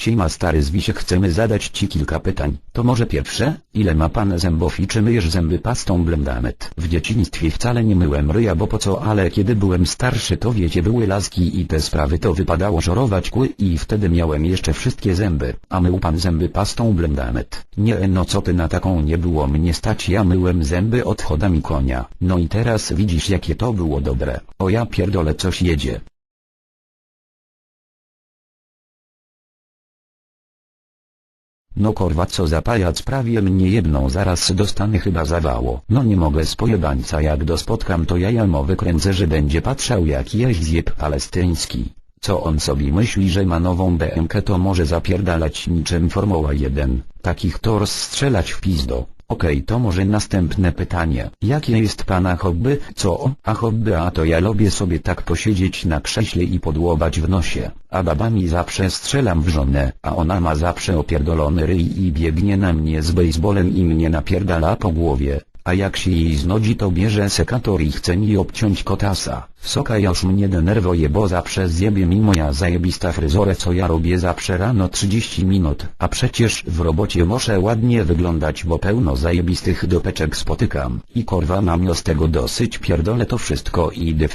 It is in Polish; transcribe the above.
Siema stary Zwisiek chcemy zadać ci kilka pytań. To może pierwsze, ile ma pan zębów i czy myjesz zęby pastą Blendamet? W dzieciństwie wcale nie myłem ryja bo po co ale kiedy byłem starszy to wiecie były laski i te sprawy to wypadało żorować kły i wtedy miałem jeszcze wszystkie zęby. A mył pan zęby pastą Blendamet? Nie no co ty na taką nie było mnie stać ja myłem zęby odchodami konia. No i teraz widzisz jakie to było dobre. O ja pierdolę coś jedzie. No korwa co za pajac prawie mnie jedną zaraz dostanę chyba zawało. No nie mogę z pojebańca jak go spotkam to ja jamowy kręcę że będzie patrzał jak jeźdź zjeb palestyński. Co on sobie myśli że ma nową BMK to może zapierdalać niczym Formuła 1, takich to rozstrzelać w pizdo. Okej to może następne pytanie. Jakie jest pana hobby? Co? A hobby a to ja lubię sobie tak posiedzieć na krześle i podłobać w nosie. A babami zawsze strzelam w żonę, a ona ma zawsze opierdolony ryj i biegnie na mnie z bejsbolem i mnie napierdala po głowie. A jak się jej znodzi to bierze sekator i chce mi obciąć kotasa. Soka już mnie denerwuje bo zawsze zjebie mi moja zajebista fryzorę co ja robię zawsze rano 30 minut. A przecież w robocie muszę ładnie wyglądać bo pełno zajebistych dopeczek spotykam. I korwa mam z tego dosyć pierdolę to wszystko i idę